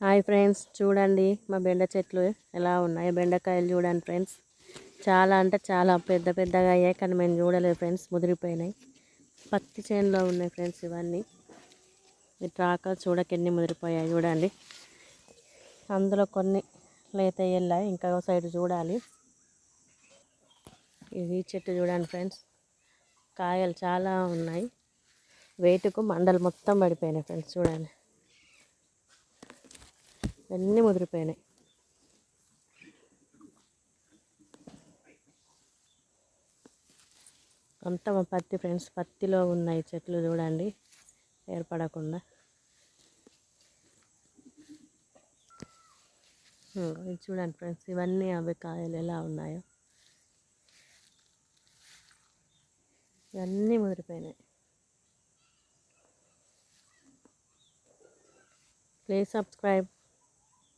Hi friends చూడండి మా బెండ చెట్లు ఎలా ఉన్నాయి. బెండకాయలు చూడండి ఫ్రెండ్స్ చాలా అంటే చాలా పెద్ద పెద్దగా అయ్యాయి కానీ మేము చూడలేదు ఫ్రెండ్స్ ముదిరిపోయినాయి. పత్తి చేనులో ఉన్నాయి ఫ్రెండ్స్ ఇవన్నీ. ఈ ట్రాక ముదిరిపోయాయి చూడండి. అందులో కొన్ని లేత వెళ్ళాయి ఇంకా సైడ్ చూడాలి. ఇది చెట్టు చూడండి ఫ్రెండ్స్ కాయలు చాలా ఉన్నాయి. వెయిట్కు మండలు మొత్తం పడిపోయినాయి ఫ్రెండ్స్ చూడండి. అన్నీ ముదిరిపోయినాయి. అంతా మా పత్తి ఫ్రెండ్స్ పత్తిలో ఉన్నాయి చెట్లు చూడండి ఏర్పడకుండా. ఇది చూడండి ఫ్రెండ్స్ ఇవన్నీ అవి కాయలు ఎలా ఉన్నాయో. ఇవన్నీ ముదిరిపోయినాయి. Please subscribe.